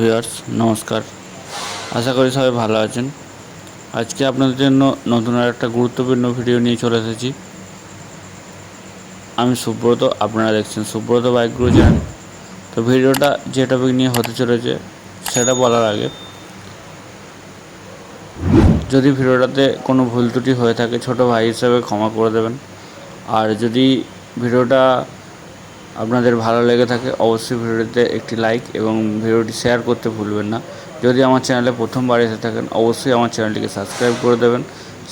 Viewers নমস্কার। আশা করি সবাই ভালো আছেন। আজকে আপনাদের জন্য নতুন আর একটা গুরুত্বপূর্ণ ভিডিও নিয়ে চলে এসেছি। আমি সুব্রত, আপনারা দেখছেন সুব্রত বাইক গুরু চ্যানেল। তো ভিডিওটা যে টপিক নিয়ে হতে চলেছে, সেটা বলার আগে, যদি ভিডিওটাতে কোনো ভুল ত্রুটি হয়ে থাকে, ছোট ভাই হিসেবে ক্ষমা করে দেবেন। আর যদি ভিডিওটা আপনাদের ভালো লেগে থাকে, অবশ্যই ভিডিওটিতে একটি লাইক এবং ভিডিওটি শেয়ার করতে ভুলবেন না। যদি আমার চ্যানেলে প্রথমবার এসে থাকেন, অবশ্যই আমার চ্যানেলটিকে সাবস্ক্রাইব করে দেবেন।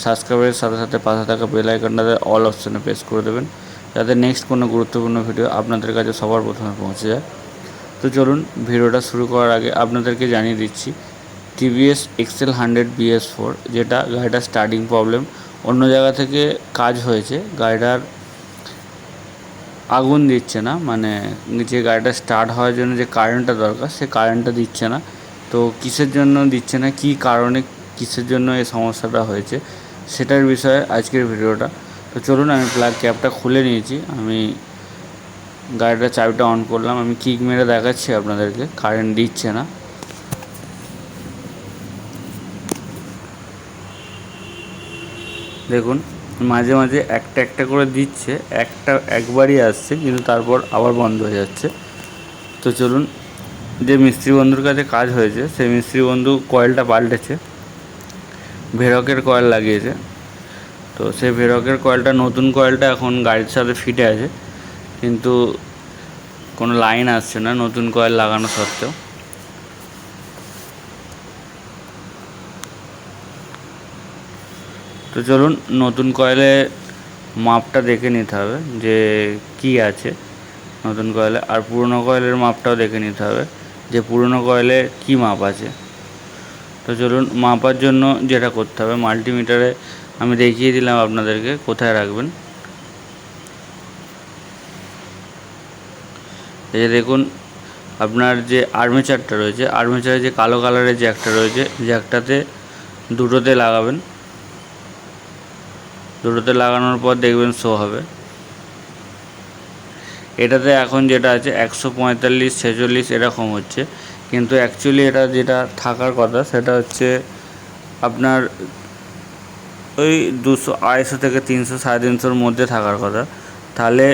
সাবস্ক্রাইবের সাথে সাথে পাশে থাকা বেল আইকনটাতে অল অপশানে প্রেস করে দেবেন, যাতে নেক্সট কোনো গুরুত্বপূর্ণ ভিডিও আপনাদের কাছে সবার প্রথমে পৌঁছে যায়। তো চলুন, ভিডিওটা শুরু করার আগে আপনাদেরকে জানিয়ে দিচ্ছি TVS XL hundred BS four যেটা গাড়িটার স্টার্টিং প্রবলেম অন্য জায়গা থেকে কাজ হয়েছে। গাড়িটার আগুন দিচ্ছে না মানে যে গাড়িটা স্টার্ট হওয়ার জন্য যে কারেন্টটা দরকার, সে কারেন্টটা দিচ্ছে না। তো কিসের জন্য দিচ্ছে না, কী কারণে কিসের জন্য এই সমস্যাটা হয়েছে, সেটার বিষয়ে আজকের ভিডিওটা। তো চলুন, আমি প্লাগ ক্যাবটা খুলে নিয়েছি। আমি গাড়িটার চাবিটা অন করলাম। আমি কিক মেরে দেখাচ্ছি আপনাদেরকে কারেন্ট দিচ্ছে না। দেখুন মাঝে মাঝে একটা একটা করে দিচ্ছে, একটা একবারই আসছে, কিন্তু তারপর আবার বন্ধ হয়ে যাচ্ছে। তো চলুন, যে মিস্ত্রি বন্ধুর কাছে কাজ হয়েছে, সেই মিস্ত্রি বন্ধু কয়েলটা পাল্টেছে। ভেরকের কয়েল লাগিয়েছে। তো সেই ভেরকের কয়েলটা, নতুন কয়েলটা এখন গাড়ির সাথে ফিটে আছে। কিন্তু কোনো লাইন আসছে না নতুন কয়েল লাগানো সত্ত্বেও। তো চলুন নতুন কয়েলে মাপটা দেখে নিতে হবে যে কি আছে। নতুন কয়েলে আর পুরনো কয়েলের মাপটাও দেখে নিতে হবে যে পুরনো কয়েলে কি মাপ আছে। তো চলুন মাপার জন্য যেটা করতে হবে, মাল্টিমিটারে আমি দেখিয়ে দিলাম আপনাদেরকে, কোথায় রাখবেন। এই যে দেখুন, আপনার যে আর্মেচারটা রয়েছে আর্মেচারে যে কালো কালারের জ্যাকটা রয়েছে জ্যাকটাতে দুটোতে লাগাবেন। দুটোতে লাগানোর পর দেখবেন শো হবে। এটাতে এখন যেটা আছে, একশো পঁয়তাল্লিশ, ছেচল্লিশ এরকম হচ্ছে। কিন্তু অ্যাকচুয়ালি এটা যেটা থাকার কথা, সেটা হচ্ছে আপনার ওই দুশো, আড়াইশো থেকে তিনশো, সাড়ে তিনশোর মধ্যে থাকার কথা। তাহলে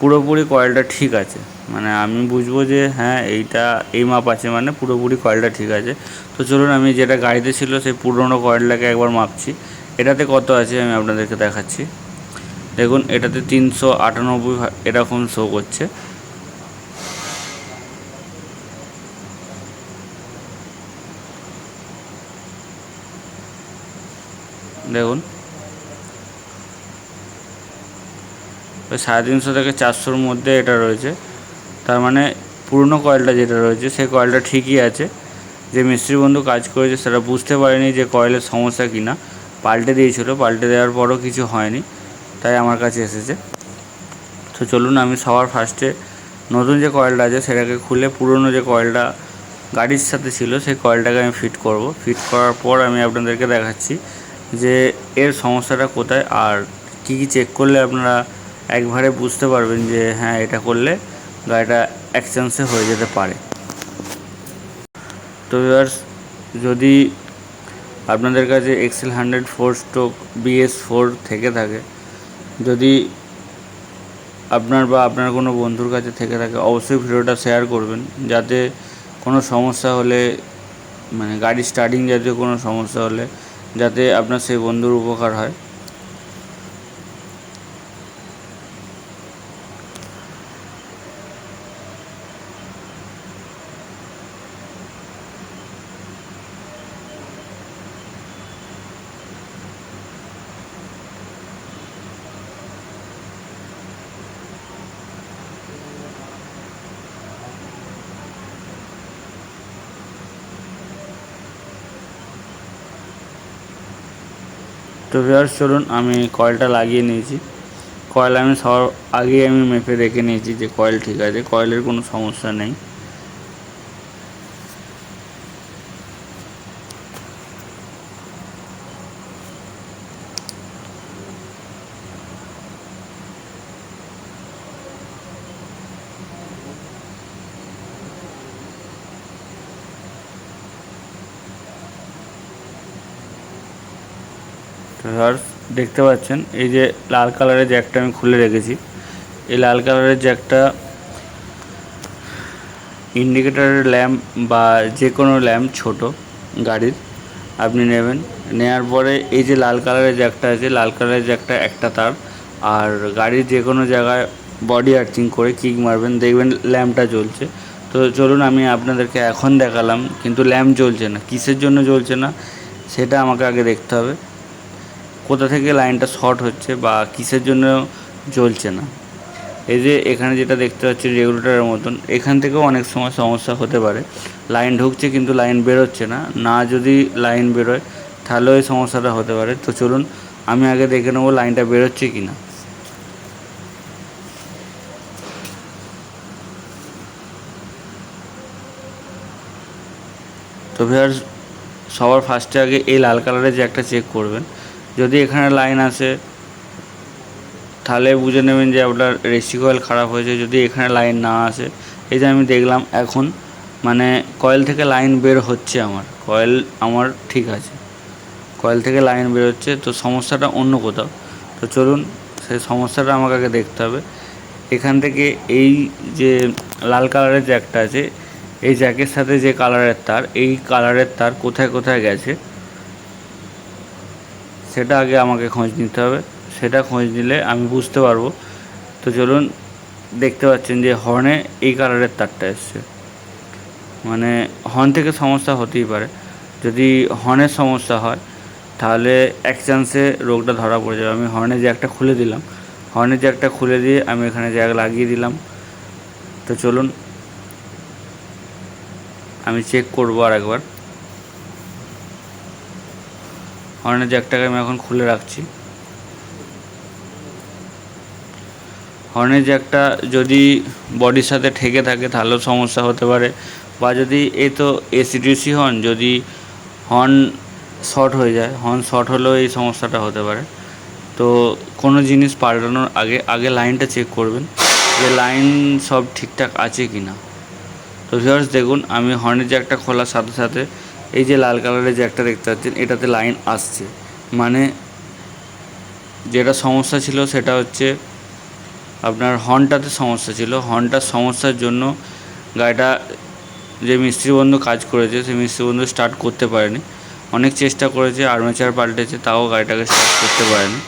পুরোপুরি কয়েলটা ঠিক আছে। মানে আমি বুঝব যে হ্যাঁ এইটা, এই মাপ আছে মানে পুরোপুরি কয়েলটা ঠিক আছে। তো চলুন, আমি যেটা গাড়িতে ছিল, সেই পুরোনো কয়েলটাকে একবার মাপছি। এটাতে কত আছে আমি আপনাদেরকে দেখাচ্ছি। দেখুন, এটাতে তিনশো আটানব্বই এরকম শো করছে? দেখুন। ওই সাড়ে তিনশো থেকে চারশোর মধ্যে এটা রয়েছে। তার মানে পুরনো কয়েলটা যেটা রয়েছে, সেই কয়েলটা ঠিকই আছে। যে মিস্ত্রি বন্ধু কাজ করেছে, সেটা বুঝতে পারেনি যে কয়েলের সমস্যা কি না পাল্টে দিয়েছিল, পাল্টে দেওয়ার পরও কিছু হয়নি, তাই আমার কাছে এসেছে। তো চলুন আমি সবার ফার্স্টে নতুন যে কয়েলটা আছে, সেটাকে খুলে পুরনো যে কয়েলটা গাড়ির সাথে ছিল, সেই কয়েলটাকে আমি ফিট করব। ফিট করার পর আমি আপনাদেরকে দেখাচ্ছি যে এর সমস্যাটা কোথায় আর কী কী চেক করলে আপনারা একবারে বুঝতে পারবেন যে হ্যাঁ এটা করলে গাড়িটা এক চান্সে হয়ে যেতে পারে। তো ভিউয়ার্স যদি আপনাদের কাছে XL hundred four stroke BS four থেকে থাকে, যদি আপনার বা আপনার কোনো বন্ধুর কাছে থেকে থাকে, অবশ্যই ভিডিওটা শেয়ার করবেন, যাতে কোনো সমস্যা হলে মানে গাড়ি স্টার্টিং জাতীয় কোনো সমস্যা হলে, যাতে আপনার সেই বন্ধুর উপকার হয়। তো ভিউয়ার্স, চলুন আমি কয়েলটা লাগিয়ে নিয়েছি। কয়েল আমি সব আগেই আমি মেপে রেখে নিয়েছি যে কয়েল ঠিক আছে, কয়েলের কোনো সমস্যা নেই। ভিউয়ার্স দেখতে পাচ্ছেন। এই যে লাল কালারের জ্যাকটা আমি খুলে রেখেছি। এই লাল কালারের জ্যাকটা ইন্ডিকেটারের ল্যাম্প বা যে কোনো ল্যাম্প ছোট গাড়ির আপনি নেবেন। নেওয়ার পরে এই যে লাল কালারের জ্যাকটা আছে, লাল কালারের জ্যাকটা একটা তার। আর গাড়ির যে কোনো জায়গায় বডি আর্থিং করে কিক মারবেন, দেখবেন ল্যাম্পটা জ্বলছে। তো চলুন আমি আপনাদেরকে এখন দেখালাম, কিন্তু ল্যাম্প জ্বলছে না। কিসের জন্য জ্বলছে না, সেটা আমাকে আগে দেখতে হবে। কোথা থেকে লাইনটা শর্ট হচ্ছে বা কিসের জন্য জ্বলছে না। এই যে এখানে যেটা দেখতে পাচ্ছি রেগুলেটারের মতন, এখান থেকেও অনেক সময় সমস্যা হতে পারে। লাইন ঢুকছে কিন্তু লাইন বেরোচ্ছে না। না যদি লাইন বেরোয় তাহলেও এই সমস্যাটা হতে পারে। তো চলুন, আমি আগে দেখে নেব লাইনটা বেরোচ্ছে কি না তো ভিউয়ার্স সবার ফার্স্টে আগে এই লাল কালারের যে একটা চেক করবেন। যদি এখানে লাইন আসে, তাহলে বুঝে নেবেন যে আপনার রেসি কয়েল খারাপ হয়েছে। যদি এখানে লাইন না আসে, এই যে আমি দেখলাম এখন মানে কয়েল থেকে লাইন বের হচ্ছে আমার। কয়েল আমার ঠিক আছে। কয়েল থেকে লাইন বের হচ্ছে, তো সমস্যাটা অন্য কোথাও। তো চলুন, সেই সমস্যাটা আমাকে আগে দেখতে হবে। এখান থেকে এই যে লাল কালারের জ্যাকটা আছে, এই জ্যাকের সাথে যে কালারের তার, এই কালারের তার কোথায় কোথায় গেছে? সেটা আগে আমাকে খোঁজ নিতে হবে। সেটা খোঁজ নিলে আমি বুঝতে পারব। তো চলুন, দেখতে পাচ্ছেন যে হর্নে এই কালারের তারটা এসছে। মানে হর্ন থেকে সমস্যা হতেই পারে। যদি হর্নের সমস্যা হয়, তাহলে এক চান্সে রোগটা ধরা পড়ে যাবে। আমি হর্নের জ্যাকটা খুলে দিলাম। হর্নের জ্যাকটা খুলে দিয়ে আমি এখানে জ্যাক লাগিয়ে দিলাম। তো চলুন, আমি চেক করব আর একবার হর্নের জ্যাকটাকে আমি এখন খুলে রাখছি। হর্নের জ্যাকটা যদি বডির সাথে ঠেকে থাকে তাহলেও সমস্যা হতে পারে। বা যদি এই তো এসিডিসি হর্ন যদি হর্ন শর্ট হয়ে যায়, হর্ন শর্ট হলেও এই সমস্যাটা হতে পারে। তো কোনো জিনিস পাল্টানোর আগে আগে লাইনটা চেক করবেন যে লাইন সব ঠিকঠাক আছে কি না তো ভিউয়ার্স দেখুন, আমি হর্নের জ্যাকটা খোলার সাথে সাথে এই যে লাল কালারের যে একটা দেখতে পাচ্ছেন, এটাতে লাইন আসছে। মানে যেটা সমস্যা ছিল সেটা হচ্ছে আপনার হর্নটাতে সমস্যা ছিল। হর্নটার সমস্যার জন্য গাড়িটা যে মিস্ত্রি বন্ধু কাজ করেছে, সেই মিস্ত্রি বন্ধু স্টার্ট করতে পারেনি। অনেক চেষ্টা করেছে আর্মেচার পাল্টেছে, তাও গাড়িটাকে স্টার্ট করতে পারেনি।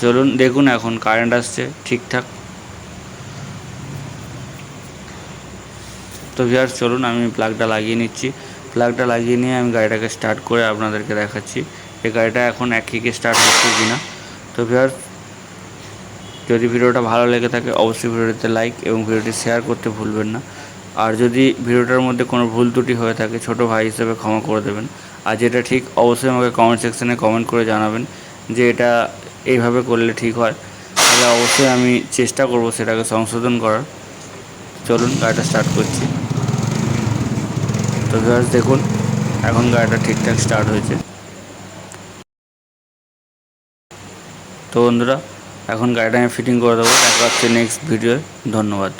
চলুন দেখুন এখন কারেন্ট আসছে ঠিকঠাক। তো ভিয়ার চলুন আমি প্লাগটা লাগিয়ে নিচ্ছি। প্লাগটা লাগিয়ে নিয়ে আমি গাড়িটাকে স্টার্ট করে আপনাদেরকে দেখাচ্ছি। এই গাড়িটা এখন এক স্টার্ট হচ্ছে কি না তো ভিয়ার যদি ভিডিওটা ভালো লেগে থাকে, অবশ্যই ভিডিওটিতে লাইক এবং ভিডিওটি শেয়ার করতে ভুলবেন না। আর যদি ভিডিওটার মধ্যে কোনো ভুল ত্রুটি হয়ে থাকে, ছোট ভাই হিসেবে ক্ষমা করে দেবেন। আর যেটা ঠিক, অবশ্যই আমাকে কমেন্ট সেকশানে কমেন্ট করে জানাবেন যে এটা এইভাবে করলে ঠিক হয়। তাহলে অবশ্যই আমি চেষ্টা করব সেটাকে সংশোধন করার। চলুন, গাড়িটা স্টার্ট করছি। তো গ্যাস দেখুন, এখন গাড়িটা ঠিকঠাক স্টার্ট হয়েছে। তো বন্ধুরা, এখন গাড়িটা আমি ফিটিং করে দেবো। দেখা হচ্ছে নেক্সট ভিডিও ধন্যবাদ।